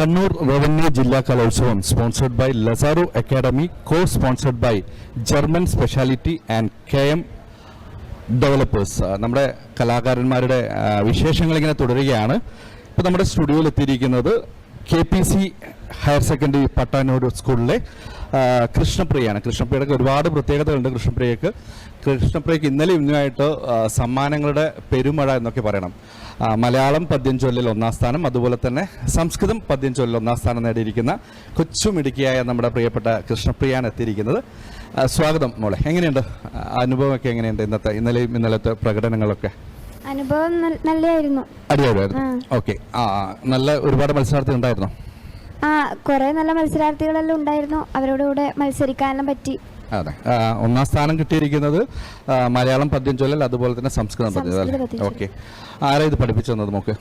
Kannur revenue ജില്ലാ Kalolsavam sponsored by Lazaro academy co sponsored by German speciality and K M developers. നമ്മുടെ കലാകാരന്മാരുടെ വിശേഷങ്ങൾ ഇങ്ങനെ തുടരുകയാണ്. ഇപ്പോൾ നമ്മുടെ സ്റ്റുഡിയോയിൽ എത്തിയിരിക്കുന്നത് K P C higher secondary Pattanur സ്കൂളിലെ കൃഷ്ണപ്രിയയാണ്. കൃഷ്ണപ്രിയയുടെ ഒരുപാട് പ്രത്യേകതകളുണ്ട് കൃഷ്ണപ്രിയക്ക് കൃഷ്ണപ്രിയക്ക് ഇന്നലെ ഇന്നുമായിട്ട് സമ്മാനങ്ങളുടെ പെരുമഴ എന്നൊക്കെ പറയണം. മലയാളം പദ്യം ചൊല്ലിൽ ഒന്നാം സ്ഥാനം അതുപോലെ തന്നെ സംസ്കൃതം പദ്യം ചൊല്ലിൽ ഒന്നാം സ്ഥാനം നേടിയിരിക്കുന്ന കൊച്ചുമിടുക്കിയായ നമ്മുടെ പ്രിയപ്പെട്ട കൃഷ്ണപ്രിയാണ് എത്തിയിരിക്കുന്നത്. സ്വാഗതം മോളെ. എങ്ങനെയുണ്ട്? അനുഭവമൊക്കെ എങ്ങനെയുണ്ട് ഇന്നത്തെ ഇന്നലെയും ഇന്നലത്തെ പ്രകടനങ്ങളൊക്കെ? അനുഭവം നല്ലതായിരുന്നു. അടിപൊളിയായിരുന്നു. ഓക്കെ. ആ നല്ല ഒരുപാട് മത്സരാർത്ഥി ഉണ്ടായിരുന്നോ? ആ കുറെ നല്ല മത്സരാർത്ഥികളെല്ലാം ഉണ്ടായിരുന്നു. അവരോട് കൂടെ മത്സരിക്കാനെല്ലാം പറ്റി. അതെ. ഒന്നാം സ്ഥാനം കിട്ടിയിരിക്കുന്നത് മലയാളം പദ്യം ചൊല്ലൽ അതുപോലെ തന്നെ സംസ്കൃതം പദ്യം അല്ലേ. ഓക്കെ. ആരാ ഇത് പഠിപ്പിച്ചു തന്നത് നമുക്ക്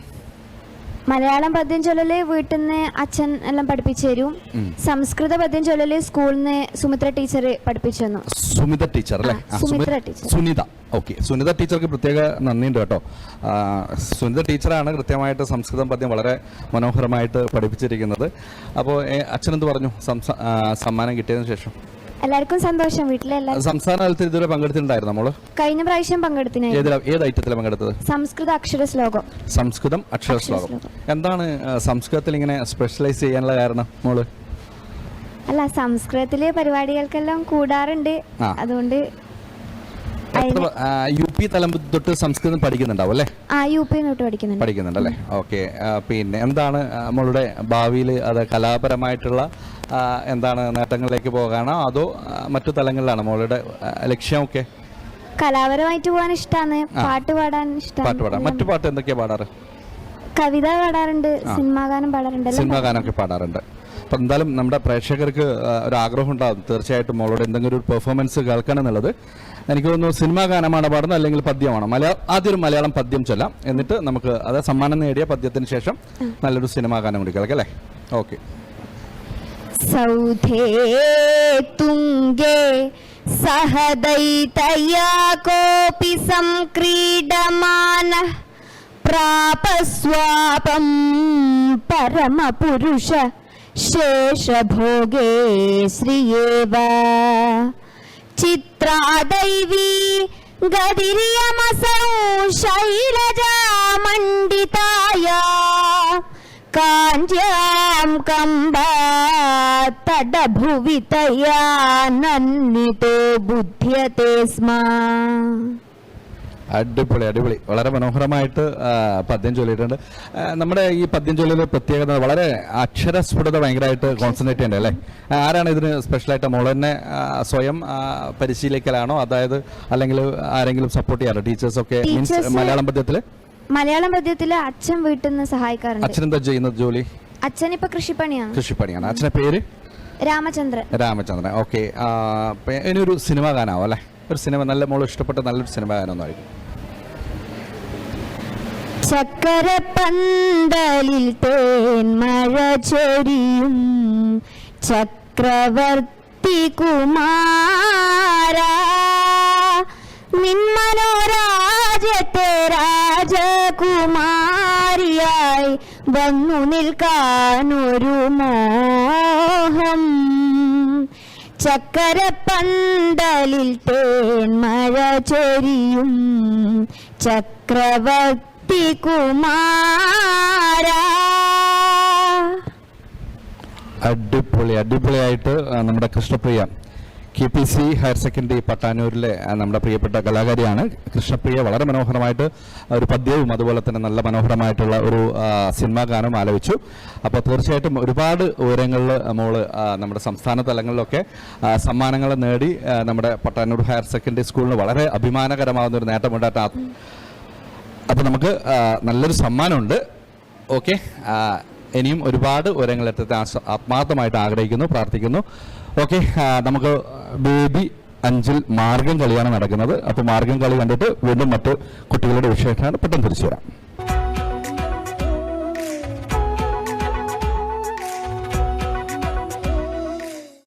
മലയാളം പദ്യം ചൊല്ലല് വീട്ടിൽ നിന്ന് അച്ഛൻ എല്ലാം പഠിപ്പിച്ചു തരും. സംസ്കൃത പദ്യം ചൊല്ലല് സ്കൂളിൽ നിന്ന് സുമിത്ര ടീച്ചർ പഠിപ്പിച്ചു തന്നു. സുമിത ടീച്ചർ അല്ലേ? ആ, സുമിത്ര ടീച്ചർ. സുനിത. ഓക്കെ. സുനിത ടീച്ചർക്ക് പ്രത്യേക നന്ദിയുണ്ട് കേട്ടോ. ആ, സുനിത ടീച്ചറാണ് കൃത്യമായിട്ട് സംസ്കൃതം പദ്യം വളരെ മനോഹരമായിട്ട് പഠിപ്പിച്ചിരിക്കുന്നത്. അപ്പോൾ അച്ഛനെന്ത് പറഞ്ഞു? സംസ- ആ, സമ്മാനം കിട്ടിയതിന് ശേഷം. എല്ലാവർക്കും സന്തോഷം. വീട്ടിലെ എല്ലാവർക്കും സംസ്ഥാന തലത്തിൽ ഇതുവരെ പങ്കെടുത്തിട്ടുണ്ടായിരുന്നു നമ്മൾ കഴിഞ്ഞ പ്രാവശ്യം പങ്കെടുത്തിനായി ഏത് ഏത് ഐറ്റത്തിലാണ് പങ്കെടുത്തത്? സംസ്കൃത അക്ഷര ശ്ലോകം. സംസ്കൃതം അക്ഷര ശ്ലോകം. എന്താണ് ആ, സംസ്കൃതത്തിൽ ഇങ്ങനെ സ്പെഷ്യലൈസ് ചെയ്യാനുള്ള കാരണം മോൾ? അല്ല സംസ്കൃതത്തിലെ പരിപാടികൾക്കെല്ലാം കൂടാറുണ്ട്. ആ. അതുകൊണ്ട് എത്ര അതിന് ആ, യു പി തലം തൊട്ട് സംസ്കൃതം പഠിക്കുന്നുണ്ടാവും അല്ലേ? ആ യു പി നോട്ട് പഠിക്കുന്നുണ്ട്. പഠിക്കുന്നുണ്ട് അല്ലേ? ഓക്കെ. പിന്നെ എന്താണ് ആ, നമ്മളുടെ ഭാവിയിൽ അത് കലാപരമായിട്ടുള്ള ആ, എന്താണ് നേട്ടങ്ങളിലേക്ക് പോകാനോ? അതോ മറ്റു തലങ്ങളിലാണ് മോളുടെ ലക്ഷ്യമൊക്കെ കലാപരമായിട്ട് പോകാൻ ഇഷ്ടമാണ് പാട്ട് പാടാൻ പാട്ട് പാടാം. മറ്റു ഇഷ്ടമാണ് പാട്ട് എന്തൊക്കെയാ പാടാറ്? കവിത പാടാറുണ്ട് സിനിമാ ഗാനം പാടാറുണ്ട് സിനിമ സിനിമാ ഗാനമൊക്കെ പാടാറുണ്ട്. അപ്പം എന്തായാലും നമ്മുടെ പ്രേക്ഷകർക്ക് ഒരു ആഗ്രഹം ഉണ്ടാകും തീർച്ചയായിട്ടും മോളോട് എന്തെങ്കിലും ഒരു പെർഫോമൻസ് കേൾക്കണം എന്നുള്ളത്. എനിക്ക് തോന്നുന്നു സിനിമാ ഗാനമാണ് പാടുന്നത് അല്ലെങ്കിൽ പദ്യമാണ്? മലയാളം ആദ്യം ഒരു മലയാളം പദ്യം ചൊല്ലാം. എന്നിട്ട് നമുക്ക് അത് സമ്മാനം നേടിയ പദ്യത്തിന് ശേഷം നല്ലൊരു സിനിമാ ഗാനം കൂടി കേൾക്കാം അല്ലേ? ഓക്കെ. सौधे तुङ्गे सहदैतया कोऽपि संक्रीडमानः प्रापस्वापं परमपुरुष शेषभोगे श्रियेव चित्रादैवी गदिर्यमसौ शैलजामण्डिताया काञ्ज्यां कम्बा ബുദ്ധ്യത്തെ സ്മ. അടിപൊളി അടിപൊളി. വളരെ മനോഹരമായിട്ട് പദ്യം ചൊല്ലിയിട്ടുണ്ട്. നമ്മുടെ ഈ പദ്യം ചൊല്ലിയുടെ പ്രത്യേകത വളരെ അക്ഷരസ്ഫുടത ഭയങ്കരമായിട്ട് കോൺസെൻട്രേറ്റ് ചെയ്യണ്ടേ അല്ലേ? ആരാണ് ഇതിന് സ്പെഷ്യലായിട്ട് മോൾ തന്നെ സ്വയം പരിശീലിക്കലാണോ? അതായത് അല്ലെങ്കിൽ ആരെങ്കിലും സപ്പോർട്ട് ചെയ്യാറോ ടീച്ചേഴ്സ് ഒക്കെ മീൻസ് മലയാളം പദ്യത്തിൽ മലയാളം പദ്യത്തിൽ അച്ഛൻ വീട്ടിൽ നിന്ന് സഹായിക്കാറുണ്ട്. അച്ഛൻ എന്താ ചെയ്യുന്നത് ജോലി? അച്ഛൻ ഇപ്പൊ കൃഷിപ്പണിയാണ്. കൃഷിപ്പണിയാണ് അച്ഛന്റെ പേര്? രാമചന്ദ്രൻ. രാമചന്ദ്രൻ. ഓക്കെ ഇനി ഒരു സിനിമ ഗാനാവോ അല്ലേ? ഒരു സിനിമ നല്ല മോൾ ഇഷ്ടപ്പെട്ട നല്ലൊരു സിനിമ ഗാനമൊന്നായിരിക്കും. ചക്കരപ്പന്തലിൽ തേൻമഴ ചൊരിയും ചക്രവർത്തി കുമാര. വന്നു നിൽക്കാനൊരു മോഹം. ചക്കരപ്പന്തലിൽ തേന്മഴ ചൊരിയും. ചക്രവർത്തി കുമാര. അടിപൊളി അടിപൊളിയായിട്ട് നമ്മുടെ Krishnapriya K P C higher secondary പട്ടാനൂരിലെ നമ്മുടെ പ്രിയപ്പെട്ട കലാകാരിയാണ്. കൃഷ്ണപ്രിയ വളരെ മനോഹരമായിട്ട് ഒരു പദ്യവും അതുപോലെ തന്നെ നല്ല മനോഹരമായിട്ടുള്ള ഒരു സിനിമാ ഗാനം ആലപിച്ചു. അപ്പോൾ തീർച്ചയായിട്ടും ഒരുപാട് ഉയരങ്ങളിൽ നമ്മൾ നമ്മുടെ സംസ്ഥാന തലങ്ങളിലൊക്കെ സമ്മാനങ്ങൾ നേടി നമ്മുടെ പട്ടാനൂർ ഹയർ സെക്കൻഡറി സ്കൂളിന് വളരെ അഭിമാനകരമാകുന്ന ഒരു നേട്ടമുണ്ടായിട്ട് അപ്പോൾ നമുക്ക് നല്ലൊരു സമ്മാനമുണ്ട്. ഓക്കെ ഇനിയും ഒരുപാട് ഉയരങ്ങളെത്തത്തെ ആത്മാർത്ഥമായിട്ട് ആഗ്രഹിക്കുന്നു പ്രാർത്ഥിക്കുന്നു. ഓക്കെ നമുക്ക് ബേബി അഞ്ചിൽ മാർഗം കളിയാണ് നടക്കുന്നത്. അപ്പോൾ മാർഗം കളി കണ്ടിട്ട് വീണ്ടും മറ്റ് കുട്ടികളുടെ വിശേഷമാണ് പെട്ടെന്ന് തിരിച്ചു വരാം.